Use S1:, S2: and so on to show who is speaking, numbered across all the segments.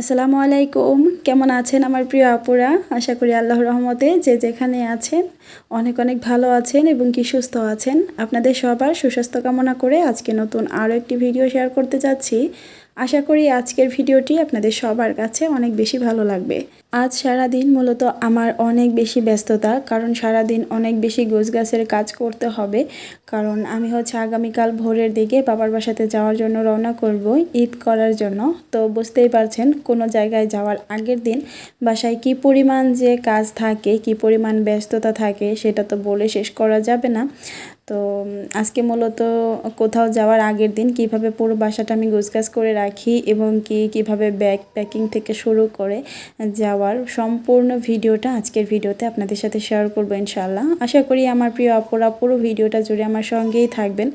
S1: আসসালামু আলাইকুম। কেমন আছেন আমার প্রিয় আপুরা? আশা করি আল্লাহ রহমতে যে যেখানে আছেন, অনেক অনেক ভালো আছেন এবং কি সুস্থ আছেন। আপনাদের সবার সুস্বাস্থ্য কামনা করে আজকে নতুন আরও একটি ভিডিও শেয়ার করতে যাচ্ছি। আশা করি আজকের ভিডিওটি আপনাদের সবার কাছে অনেক বেশি ভালো লাগবে। আজ সারা দিন মূলত আমার অনেক বেশি ব্যস্ততা, কারণ সারা দিন অনেক বেশি গোছগাছের কাজ করতে হবে। কারণ আমি হচ্ছে আগামীকাল ভোরের দিকে বাবার বাসাতে যাওয়ার জন্য রওনা করব ঈদ করার জন্য। তো বুঝতেই পারছেন কোনো জায়গায় যাওয়ার আগের দিন বাসায় কি পরিমাণ যে কাজ থাকে, কি পরিমাণ ব্যস্ততা থাকে, সেটা তো বলে শেষ করা যাবে না। তো আজকে মূলত কোথাও যাওয়ার আগের দিন কীভাবে পুরো বাসাটা আমি গোছগাছ করে রাখি এবং কি কীভাবে ব্যাগ প্যাকিং থেকে শুরু করে যাওয়ার সম্পূর্ণ ভিডিওটা আজকের ভিডিওতে আপনাদের সাথে শেয়ার করব ইনশাল্লাহ আশা করি আমার প্রিয় অপরা পুরো ভিডিওটা জুড়ে আমার সঙ্গেই থাকবেন।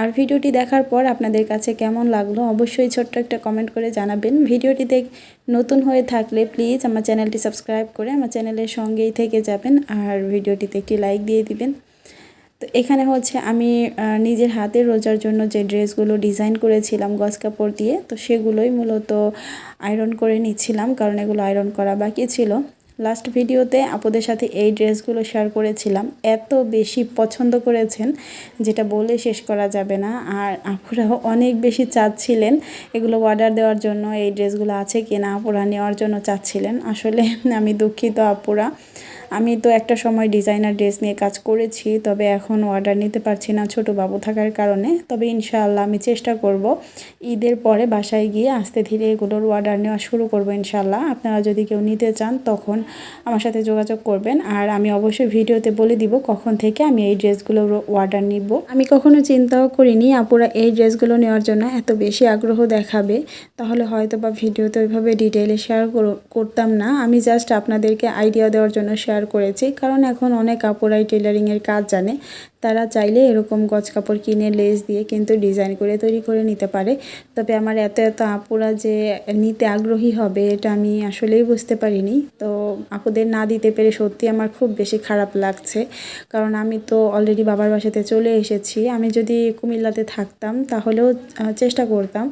S1: আর ভিডিওটি দেখার পর আপনাদের কাছে কেমন লাগল অবশ্যই ছোট্ট একটা কমেন্ট করে জানাবেন। ভিডিওটিতে নতুন হয়ে থাকলে প্লিজ আমার চ্যানেলটি সাবস্ক্রাইব করে আমার চ্যানেলের সঙ্গেই থেকে যাবেন আর ভিডিওটিতে একটি লাইক দিয়ে দিবেন। তো এখানে হচ্ছে আমি নিজের হাতে রোজার জন্য যে ড্রেসগুলো ডিজাইন করেছিলাম, গজ কাপড় দিয়ে, তো সেগুলোই মূলত আয়রন করে নিচ্ছিলাম, কারণ এগুলো আয়রন করা বাকি ছিল। লাস্ট ভিডিওতে আপুদের সাথে এই ড্রেসগুলো শেয়ার করেছিলাম। এত বেশি পছন্দ করেছেন, যেটা বলে শেষ করা যাবে না। আর আপুরাও অনেক বেশি চাচ্ছিলেন এগুলো অর্ডার দেওয়ার জন্য, এই ড্রেসগুলো আছে কিনা আপুরা নেওয়ার জন্য চাচ্ছিলেন। আসলে আমি দুঃখিত আপুরা। আমি তো একটা সময় ডিজাইনার ড্রেস নিয়ে কাজ করেছি, তবে এখন অর্ডার নিতে পারছি না ছোট বাবু থাকার কারণে। তবে ইনশাআল্লাহ আমি চেষ্টা করব ঈদের পরে বাসায় গিয়ে আস্তে ধীরে এগুলোর অর্ডার নেওয়া শুরু করব ইনশাআল্লাহ। আপনারা যদি কেউ নিতে চান তখন আমার সাথে যোগাযোগ করবেন। আর আমি অবশ্যই ভিডিওতে বলে দিব কখন থেকে আমি এই ড্রেসগুলোর অর্ডার নিব। আমি কখনো চিন্তাও করিনি, আপুরা এই ড্রেসগুলো নেওয়ার জন্য এত বেশি আগ্রহ দেখাবে। তাহলে হয়তো বা ভিডিওতে ওইভাবে ডিটেলে শেয়ার করতাম না। আমি জাস্ট আপনাদেরকে আইডিয়া দেওয়ার জন্য শেয়ার করেছি। কারণ এখন অনেক কাপড়াই টেলারিংয়ের কাজ জানে। তারা চাইলে এরকম গজ কাপড় কিনে লেস দিয়ে কিন্তু ডিজাইন করে তৈরি করে নিতে পারে। তবে আমার এত এত আপুরা যে নিতে আগ্রহী হবে, এটা আমি আসলেই বুঝতে পারিনি। তো আপুদের না দিতে পেরে সত্যি আমার খুব বেশি খারাপ লাগছে। কারণ আমি তো অলরেডি বাবার বাসাতে চলে এসেছি। আমি যদি কুমিল্লাতে থাকতাম, তাহলেও চেষ্টা করতাম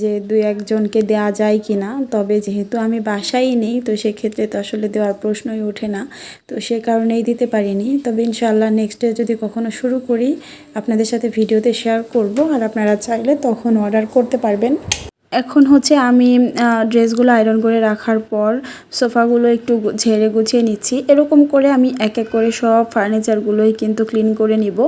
S1: যে দু একজনকে দেওয়া যায় কি না তবে যেহেতু আমি বাসাই নেই, তো সেক্ষেত্রে তো আসলে দেওয়ার প্রশ্নই ওঠে না। তো সে কারণেই দিতে পারিনি। তবে ইনশাআল্লাহ নেক্সট ডে যদি কখনো শুরু করি, আপনাদের সাথে ভিডিওতে শেয়ার করব। আর আপনারা চাইলে তখন অর্ডার করতে পারবেন। এখন হচ্ছে আমি ড্রেসগুলো আয়রন করে রাখার পর সোফাগুলো একটু ঝেড়ে গুছিয়ে নিচ্ছি। এরকম করে আমি এক এক করে সব ফার্নিচারগুলোই কিন্তু ক্লিন করে নিব।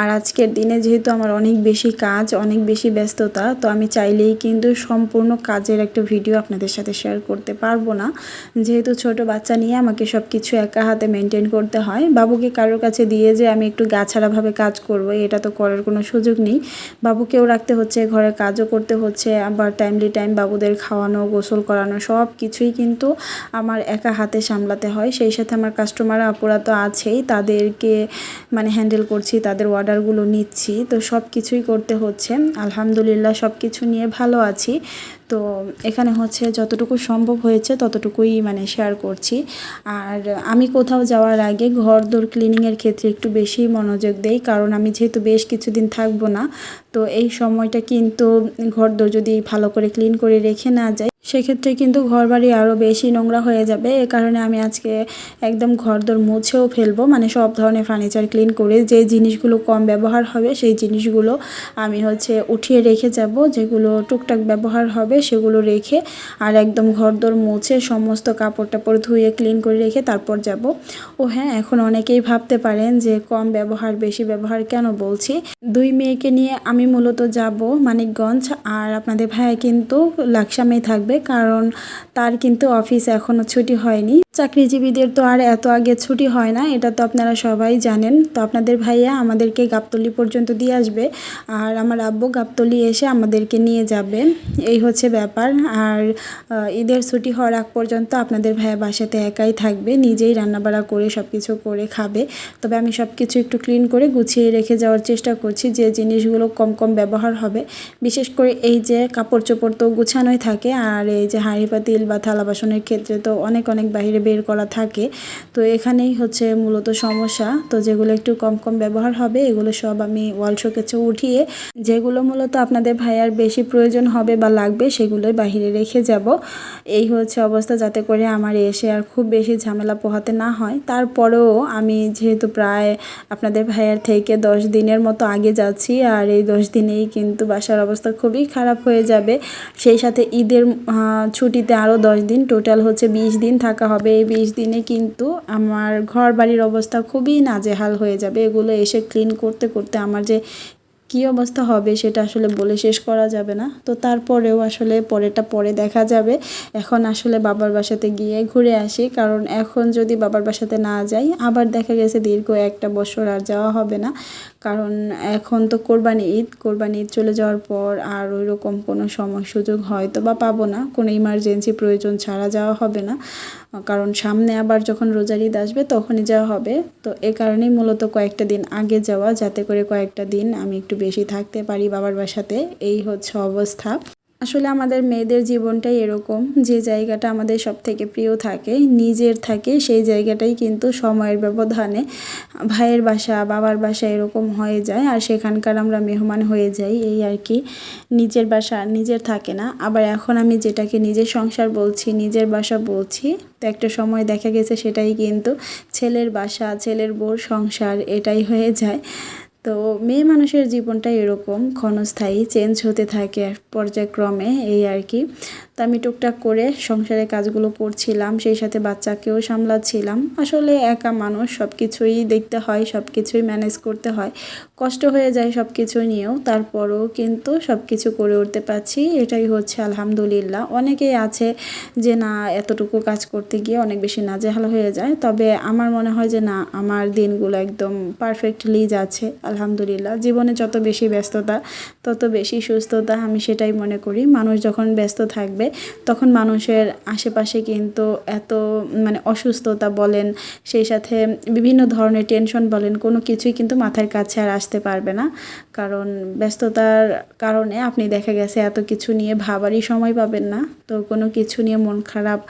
S1: আর আজকের দিনে যেহেতু আমার অনেক বেশি কাজ, অনেক বেশি ব্যস্ততা, তো আমি চাইলেই কিন্তু সম্পূর্ণ কাজের একটা ভিডিও আপনাদের সাথে শেয়ার করতে পারব না। যেহেতু ছোট বাচ্চা নিয়ে আমাকে সব কিছু একা হাতে মেনটেন করতে হয়, বাবুকে কারোর কাছে দিয়ে যে আমি একটু গাছাড়াভাবে কাজ করব, এটা তো করার কোনো সুযোগ নেই। বাবুকেও রাখতে হচ্ছে, ঘরে কাজও করতে হচ্ছে, আবার টাইমলি টাইম বাবুদের খাওয়ানো, গোসল করানো, সব কিছুই কিন্তু আমার একা হাতে সামলাতে হয়। সেই সাথে আমার কাস্টমার আপুরা তো আছেই, তাদেরকে মানে হ্যান্ডেল করছি, তাদের অর্ডারগুলো নিচ্ছি। তো সব কিছুই করতে হচ্ছে। আলহামদুলিল্লাহ সব কিছু নিয়ে ভালো আছি। তো এখানে হচ্ছে যতটুকু সম্ভব হয়েছে ততটুকুই মানে শেয়ার করছি। আর আমি কোথাও যাওয়ার আগে ঘর দোর ক্লিনিংয়ের ক্ষেত্রে একটু বেশি মনোযোগ দেই, কারণ আমি যেহেতু বেশ কিছুদিন থাকব না, তো এই সময়টা কিন্তু ঘর দোর যদি ভালো করে ক্লিন করে রেখে না যায় সেক্ষেত্রে কিন্তু ঘর বাড়ি আরও বেশি নোংরা হয়ে যাবে। এ কারণে আমি আজকে একদম ঘর ঘরদোর মুছেও ফেলব। মানে সব ধরনের ফার্নিচার ক্লিন করে যে জিনিসগুলো কম ব্যবহার হবে, সেই জিনিসগুলো আমি হচ্ছে উঠিয়ে রেখে যাব। যেগুলো টুকটাক ব্যবহার হবে সেগুলো রেখে আর একদম ঘর ঘরদোর মুছে সমস্ত কাপড় টাপড় ধুয়ে ক্লিন করে রেখে তারপর যাব। ও হ্যাঁ এখন অনেকেই ভাবতে পারেন যে কম ব্যবহার, বেশি ব্যবহার কেন বলছি? দুই মেয়েকে নিয়ে আমি মূলত যাব মানিকগঞ্জ। আর আপনাদের ভাইয়া কিন্তু লাকসামেই থাকবে। কারণ তার কিন্তু অফিস এখনও ছুটি হয়নি। চাকরিজীবীদের তো আর এত আগে ছুটি হয় না, এটা তো আপনারা সবাই জানেন। তো আপনাদের ভাইয়া আমাদেরকে গাবতলি পর্যন্ত দিয়ে আসবে, আর আমার আব্বু গাবতলি এসে আমাদেরকে নিয়ে যাবে। এই হচ্ছে ব্যাপার, আর ঈদের ছুটি হওয়ার আগ পর্যন্ত আপনাদের ভাইয়া বাসাতে একাই থাকবে, নিজেই রান্নাবাড়া করে সব কিছু করে খাবে। তবে আমি সব কিছু একটু ক্লিন করে গুছিয়ে রেখে যাওয়ার চেষ্টা করছি, যে জিনিসগুলো কম কম ব্যবহার হবে। বিশেষ করে এই যে কাপড় চোপড় তো গুছানোই থাকে, আর এই যে হাঁড়ি পাতিল বা থালা বাসনের ক্ষেত্রে তো অনেক অনেক বাইরে বের করা থাকে। তো এখানেই হচ্ছে মূলত সমস্যা। তো যেগুলো একটু কম কম ব্যবহার হবে, এগুলো সব আমি ওয়াল শোকেচে উঠিয়ে, যেগুলো মূলত আপনাদের ভাইয়ার বেশি প্রয়োজন হবে বা লাগবে, সেগুলোই বাহিরে রেখে যাব। এই হচ্ছে অবস্থা, যাতে করে আমার এসে আর খুব বেশি ঝামেলা পোহাতে না হয়। তারপরেও আমি যেহেতু প্রায় আপনাদের ভাইয়ার থেকে দশ দিনের মতো আগে যাচ্ছি, আর এই দশ দিনেই কিন্তু বাসার অবস্থা খুবই খারাপ হয়ে যাবে। সেই সাথে ঈদের ছুটিতে আরও দশ দিন, টোটাল হচ্ছে বিশ দিন থাকা হবে। এই বিশ দিনে কিন্তু আমার ঘর বাড়ির অবস্থা খুবই নাজেহাল হয়ে যাবে। এগুলো এসে ক্লিন করতে করতে আমার যে কী অবস্থা হবে সেটা আসলে বলে শেষ করা যাবে না। তো তারপরেও আসলে পরেটা পরে দেখা যাবে। এখন আসলে বাবার বাসাতে গিয়ে ঘুরে আসি। কারণ এখন যদি বাবার বাসাতে না যাই, আবার দেখা গেছে দীর্ঘ একটা বছর আর যাওয়া হবে না। কারণ এখন তো কোরবানি ঈদ। কোরবানি ঈদ চলে যাওয়ার পর আর ওই রকম কোনো সময় সুযোগ হয়তো বা পাবো না। কোনো ইমার্জেন্সি প্রয়োজন ছাড়া যাওয়া হবে না। কারণ সামনে আবার যখন রোজার ঈদ আসবে তখনই যাওয়া হবে। তো এ কারণেই মূলত কয়েকটা দিন আগে যাওয়া, যাতে করে কয়েকটা দিন আমি একটু বেশি থাকতে পারি বাবার বাসাতে। এই হচ্ছে অবস্থা। আসলে আমাদের মেয়েদের জীবনটাই এরকম, যে জায়গাটা আমাদের সব থেকে প্রিয় থাকে, নিজের থাকে, সেই জায়গাটাই কিন্তু সময়ের ব্যবধানে ভাইয়ের বাসা, বাবার বাসা এরকম হয়ে যায়, আর সেখানকার আমরা মেহমান হয়ে যাই, এই আর কি। নিজের বাসা নিজের থাকে না, আবার এখন আমি যেটাকে নিজের সংসার বলছি, নিজের বাসা বলছি, তো একটা সময় দেখা গেছে সেটাই কিন্তু ছেলের বাসা, ছেলের বউর সংসার, এটাই হয়ে যায়। তো মেয়ে মানুষের জীবনটা এরকম ক্ষণস্থায়ী চেঞ্জ হতে থাকে পর্যায়ক্রমে এই আর কি। তো আমি টুকটাক করে সংসারের কাজগুলো করছিলাম, সেই সাথে বাচ্চাকেও সামলাচ্ছিলাম। আসলে একা মানুষ সব কিছুই দেখতে হয় সব কিছুই ম্যানেজ করতে হয়। কষ্ট হয়ে যায় সব কিছু নিয়েও, তারপরও কিন্তু সব কিছু করে উঠতে পারছি। এটাই হচ্ছে আলহামদুলিল্লাহ। অনেকেই আছে যে না, এতটুকু কাজ করতে গিয়ে অনেক বেশি নাজেহাল হয়ে যায়। তবে আমার মনে হয় যে না, আমার দিনগুলো একদম পারফেক্টলি যাচ্ছে, আলহামদুলিল্লাহ। জীবনে যত বেশি ব্যস্ততা, তত বেশি সুস্থতা আমি সেটাই মনে করি। মানুষ যখন ব্যস্ত থাকবে তখন মানুষের আশেপাশে কিন্তু এত মানে অসুস্থতা বলেন, সেই সাথে বিভিন্ন ধরনের টেনশন বলেন, কোনো কিছুই কিন্তু মাথার কাছে আর আসতে পারবে না। কারণ ব্যস্ততার কারণে আপনি দেখা গেছে এত কিছু নিয়ে ভাবারই সময় পাবেন না। তো কোনো কিছু নিয়ে মন খারাপ,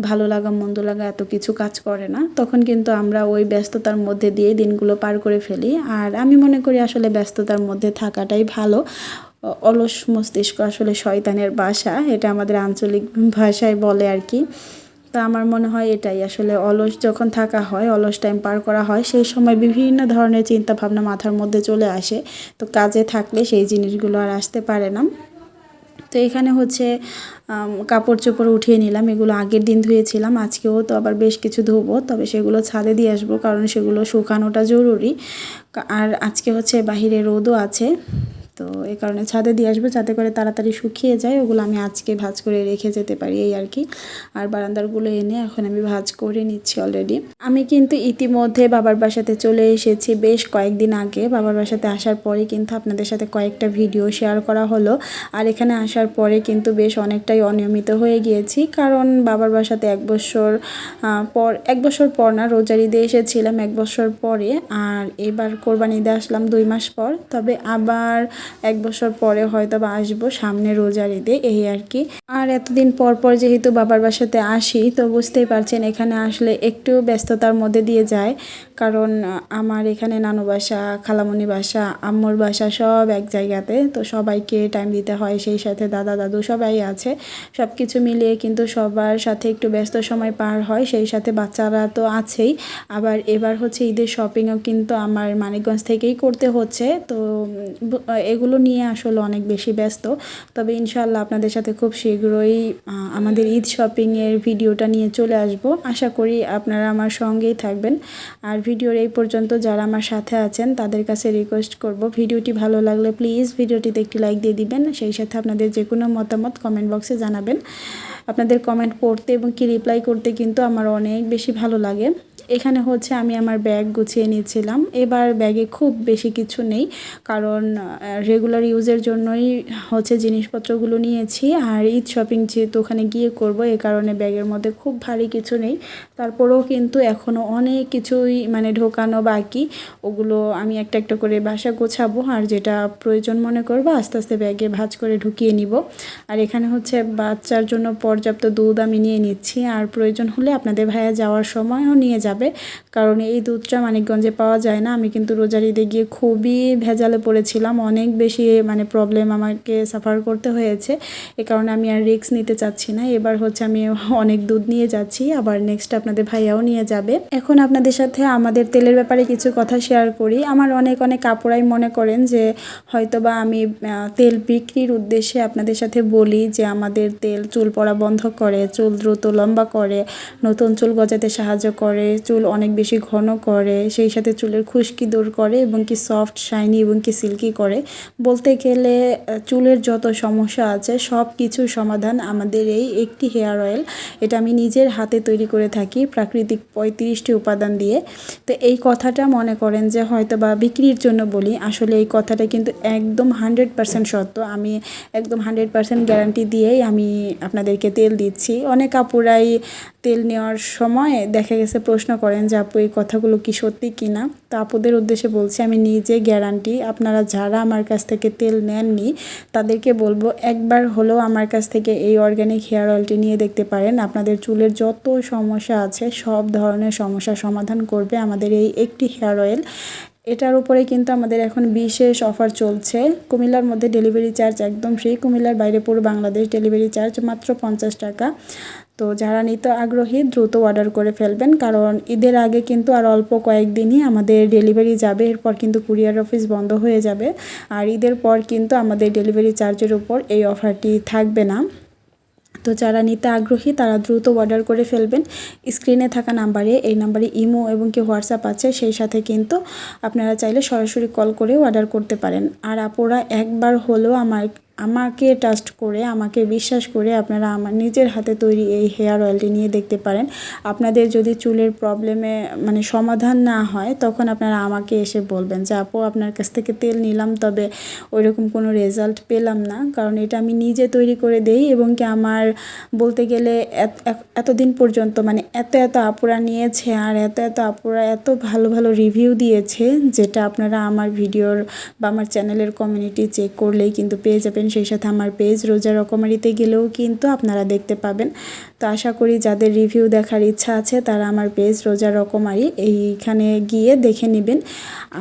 S1: ভালো লাগা, মন্দ লাগা এত কিছু কাজ করে না। তখন কিন্তু আমরা ওই ব্যস্ততার মধ্যে দিয়ে দিনগুলো পার করে ফেলি। আর আমি মনে করি আসলে ব্যস্ততার মধ্যে থাকাটাই ভালো। অলস মস্তিষ্ক আসলে শয়তানের বাসা, এটা আমাদের আঞ্চলিক ভাষায় বলে আর কি। তা আমার মনে হয় এটাই, আসলে অলস যখন থাকা হয়, অলস টাইম পার করা হয়, সেই সময় বিভিন্ন ধরনের চিন্তা ভাবনা মাথার মধ্যে চলে আসে। তো কাজে থাকলে সেই জিনিসগুলো আর আসতে পারে না। তো এখানে হচ্ছে কাপড় চোপড় উঠিয়ে নিলাম, এগুলো আগের দিন ধুয়েছিলাম, আজকেও তো আবার বেশ কিছু ধুবো, তবে সেগুলো ছাদে দিয়ে আসব, কারণ সেগুলো শুকানোটা জরুরি। আর আজকে হচ্ছে বাহিরে রোদও আছে। তো এই কারণে ছাদে দিয়ে আসব, যাতে করে তাড়াতাড়ি শুকিয়ে যায়। ওগুলো আমি আজকে ভাজ করে রেখে যেতে পারি এই আর কি। আর বারান্দারগুলো এনে এখন আমি ভাজ করে নিচ্ছি অলরেডি আমি কিন্তু ইতিমধ্যে বাবার বাসাতে চলে এসেছি বেশ কয়েকদিন আগে। বাবার বাসাতে আসার পরে কিন্তু আপনাদের সাথে কয়েকটা ভিডিও শেয়ার করা হলো। আর এখানে আসার পরে কিন্তু বেশ অনেকটাই অনিয়মিত হয়ে গিয়েছি। কারণ বাবার বাসাতে এক বছর পর, এক বছর পর না রোজার ঈদে এসেছিলাম এক বছর পরে। আর এবার কোরবানি ঈদে আসলাম দুই মাস পর। তবে আবার এক বছর পরে হয়তো বা আসব সামনে রোজার ঈদে, এই আর কি। আর এতদিন পর পর যেহেতু বাবার বাসাতে আসি, তো বুঝতেই পারছেন এখানে আসলে একটু ব্যস্ততার মধ্যে দিয়ে যায়। কারণ আমার এখানে নানু বাসা, খালামণি বাসা, আম্মুর বাসা সব এক জায়গাতে, তো সবাইকে টাইম দিতে হয়, সেই সাথে দাদা, দাদু সবাই আছে। সব কিছু মিলিয়ে কিন্তু সবার সাথে একটু ব্যস্ত সময় পার হয়, সেই সাথে বাচ্চারা তো আছেই। আবার এবার হচ্ছে ঈদের শপিংও কিন্তু আমার মানিকগঞ্জ থেকেই করতে হচ্ছে, তো এগুলো নিয়ে আসলে অনেক বেশি ব্যস্ত। তবে ইনশাল্লাহ আপনাদের সাথে খুব শীঘ্রই আমাদের ঈদ শপিংয়ের ভিডিওটা নিয়ে চলে আসব। আশা করি আপনারা আমার সঙ্গেই থাকবেন। আর ভিডিওর এই পর্যন্ত যারা আমার সাথে আছেন, তাদের কাছে রিকোয়েস্ট করব, ভিডিওটি ভালো লাগলে প্লিজ ভিডিওটিতে একটি লাইক দিয়ে দিবেন। সেই সাথে আপনাদের যে কোনো মতামত কমেন্ট বক্সে জানাবেন। আপনাদের কমেন্ট পড়তে এবং কি রিপ্লাই করতে কিন্তু আমার অনেক বেশি ভালো লাগে। এখানে হচ্ছে আমি আমার ব্যাগ গুছিয়ে নিয়েছিলাম এবার ব্যাগে খুব বেশি কিছু নেই, কারণ রেগুলার ইউজের জন্যই হচ্ছে জিনিসপত্রগুলো নিয়েছি। আর ঈদ শপিং যেহেতু ওখানে গিয়ে করব, এ কারণে ব্যাগের মধ্যে খুব ভারী কিছু নেই। তারপরেও কিন্তু এখনও অনেক কিছুই মানে ঢোকানো বাকি। ওগুলো আমি একটা একটা করে বাসা গোছাবো, আর যেটা প্রয়োজন মনে করব, আস্তে আস্তে ব্যাগে ভাজ করে ঢুকিয়ে নিব। আর এখানে হচ্ছে বাচ্চার জন্য পর্যাপ্ত দুধ আমি নিয়ে নিচ্ছি। আর প্রয়োজন হলে আপনাদের ভাইয়া যাওয়ার সময়ও নিয়ে যাবে। কারণ এই দুধটা মানিকগঞ্জে পাওয়া যায় না। আমি কিন্তু রোজার ঈদে গিয়ে খুবই ভেজালে পড়েছিলাম। অনেক বেশি মানে প্রবলেম আমাকে সাফার করতে হয়েছে। এ কারণে আমি আর রিস্ক নিতে চাচ্ছি না। এবার হচ্ছে আমি অনেক দুধ নিয়ে যাচ্ছি। আবার নেক্সট আপনাদের ভাইয়াও নিয়ে যাবে। এখন আপনাদের সাথে আমাদের তেলের ব্যাপারে কিছু কথা শেয়ার করি। আমার অনেক অনেক কাপড়াই মনে করেন যে, হয়তোবা আমি তেল বিক্রির উদ্দেশ্যে আপনাদের সাথে বলি যে, আমাদের তেল চুল পড়া বন্ধ করে, চুল দ্রুত লম্বা করে, নতুন চুল গজাতে সাহায্য করে চুল অনেক বেশি ঘন করে, সেই সাথে চুলের খুশকি দূর করে এবং কি সফট শাইনি এবং কি সিল্কি করে। বলতে গেলে চুলের যত সমস্যা আছে, সব কিছুর সমাধান আমাদের এই একটি হেয়ার অয়েল। এটা আমি নিজের হাতে তৈরি করে থাকি প্রাকৃতিক পঁয়ত্রিশটি উপাদান দিয়ে। তো এই কথাটা মনে করেন যে হয়তো বা বিক্রির জন্য বলি, আসলে এই কথাটা কিন্তু একদম হান্ড্রেড পারসেন্ট সত্য। আমি একদম হান্ড্রেড পারসেন্ট গ্যারান্টি দিয়েই আমি আপনাদেরকে তেল দিচ্ছি। অনেক আপুরাই তেল নেওয়ার সময় দেখা গেছে প্রশ্ন করেন যে, আপু, এই কথাগুলো কি সত্যি কি না? তো আপুদের উদ্দেশ্যে বলছি, আমি নিজে গ্যারান্টি আপনারা যারা আমার কাছ থেকে তেল নেননি, তাদেরকে বলব একবার হলেও আমার কাছ থেকে এই অর্গ্যানিক হেয়ার অয়েলটি নিয়ে দেখতে পারেন। আপনাদের চুলের যত সমস্যা আছে, সব ধরনের সমস্যা সমাধান করবে আমাদের এই একটি হেয়ার অয়েল এটার উপরে কিন্তু আমাদের এখন বিশেষ অফার চলছে। কুমিল্লার মধ্যে ডেলিভারি চার্জ একদম ফ্রি কুমিল্লার বাইরে পুরো বাংলাদেশ ডেলিভারি চার্জ মাত্র পঞ্চাশ টাকা। তো যারা নিতে আগ্রহী, দ্রুত অর্ডার করে ফেলবেন। কারণ ঈদের আগে কিন্তু আর অল্প কয়েকদিনই আমাদের ডেলিভারি যাবে। এরপর কিন্তু কুরিয়ার অফিস বন্ধ হয়ে যাবে। আর ঈদের পর কিন্তু আমাদের ডেলিভারি চার্জের উপর এই অফারটি থাকবে না। তো যারা নিতে আগ্রহী, তারা দ্রুত অর্ডার করে ফেলবেন। স্ক্রিনে থাকা নাম্বারে এই নাম্বারে ইমো এবং কি হোয়াটসঅ্যাপ আছে, সেই সাথে কিন্তু আপনারা চাইলে সরাসরি কল করেও অর্ডার করতে পারেন। আর আপুরা একবার হলেও আমার আমাকে ট্রাস্ট করে, আমাকে বিশ্বাস করে আপনারা আমার নিজের হাতে তৈরি এই হেয়ার অয়েলটি নিয়ে দেখতে পারেন। আপনাদের যদি চুলের প্রবলেমে মানে সমাধান না হয়, তখন আপনারা আমাকে এসে বলবেন যে, আপু, আপনার কাছ থেকে তেল নিলাম, তবে ওইরকম কোনো রেজাল্ট পেলাম না। কারণ এটা আমি নিজে তৈরি করে দেই এবং কি আমার বলতে গেলে এতদিন পর্যন্ত মানে এত এত আপুরা নিয়েছে আর এত এত আপুরা এত ভালো ভালো রিভিউ দিয়েছে, যেটা আপনারা আমার ভিডিওর বা আমার চ্যানেলের কমিউনিটি চেক করলেই কিন্তু পেয়ে যাবেন। পাবেন সেই সাথে আমার পেজ রোজা রকমারিতে গেলেও কিন্তু আপনারা দেখতে পাবেন। তো আশা করি যাদের রিভিউ দেখার ইচ্ছা আছে, তারা আমার পেজ রোজা রকমারি এইখানে গিয়ে দেখে নেবেন।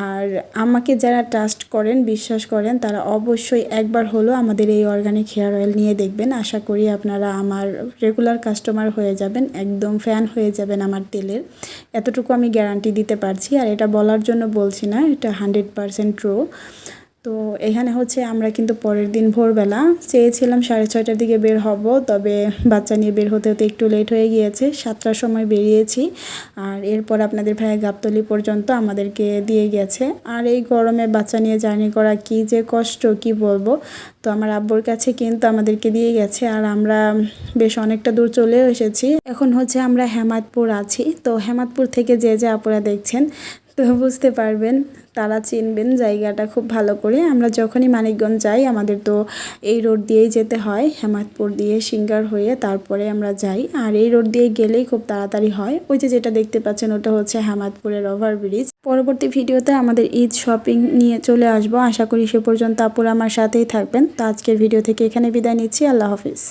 S1: আর আমাকে যারা ট্রাস্ট করেন, বিশ্বাস করেন, তারা অবশ্যই একবার হলো আমাদের এই অর্গানিক হেয়ার অয়েল নিয়ে দেখবেন। আশা করি আপনারা আমার রেগুলার কাস্টমার হয়ে যাবেন, একদম ফ্যান হয়ে যাবেন আমার তেলের। এতটুকু আমি গ্যারান্টি দিতে পারছি। আর এটা বলার জন্য বলছি না, এটা হান্ড্রেড পারসেন্ট ট্রু তো এখানে হচ্ছে আমরা কিন্তু পরের দিন ভোরবেলা চেয়েছিলাম সাড়ে ছয়টার দিকে বের হব, তবে বাচ্চা নিয়ে বের হতে হতে একটু লেট হয়ে গিয়েছে। সাতটার সময় বেরিয়েছি। আর এরপর আপনাদের ভাইয়া গাবতলি পর্যন্ত আমাদেরকে দিয়ে গেছে। আর এই গরমে বাচ্চা নিয়ে জার্নি করা কি যে কষ্ট, কি বলব? তো আমার আব্বুর কাছে কিন্তু আমাদেরকে দিয়ে গেছে। আর আমরা বেশ অনেকটা দূর চলেও এসেছি। এখন হচ্ছে আমরা হেমাদপুর আছি। তো হেমাদপুর থেকে যে যে আপুরা দেখছেন তো বুঝতে পারবেন, তারা চিনবেন জায়গাটা খুব ভালো করে। আমরা যখনই মানিকগঞ্জ যাই, আমাদের তো এই রোড দিয়েই যেতে হয়, হেমাদপুর দিয়ে সিঙ্গার হয়ে তারপরে আমরা যাই। আর এই রোড দিয়ে গেলেই খুব তাড়াতাড়ি হয়। ওই যে যেটা দেখতে পাচ্ছেন, ওটা হচ্ছে হেমাদপুরের ওভারব্রিজ। পরবর্তী ভিডিওতে আমাদের ঈদ শপিং নিয়ে চলে আসব। আশা করি সে পর্যন্ত আপুর আমার সাথেই থাকবেন। তো আজকের ভিডিও থেকে এখানে বিদায় নিচ্ছি। আল্লাহ হাফিজ।